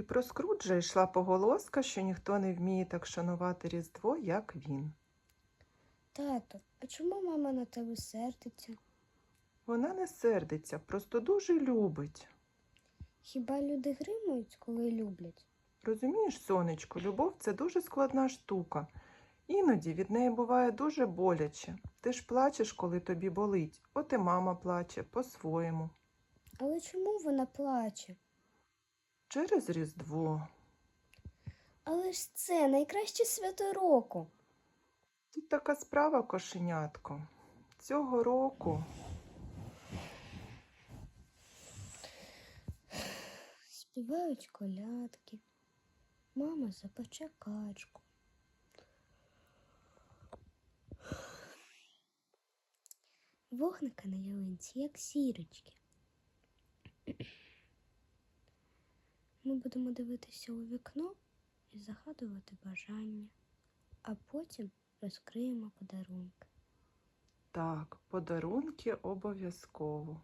І про Скруджа йшла поголоска, що ніхто не вміє так шанувати Різдво, як він. Тато, а чому мама на тебе сердиться? Вона не сердиться, просто дуже любить. Хіба люди гримують, коли люблять? Розумієш, сонечко, любов це дуже складна штука. Іноді від неї буває дуже боляче. Ти ж плачеш, коли тобі болить. От і мама плаче по-своєму. Але чому вона плаче? Через Різдво. Але ж це найкраще свято року. Тут така справа, кошенятко. Цього року Співають колядки. Мама запече качку. Вогника на ялинці, як сірочки. Ми будемо дивитися у вікно і загадувати бажання, а потім розкриємо подарунки. так, подарунки обов'язково.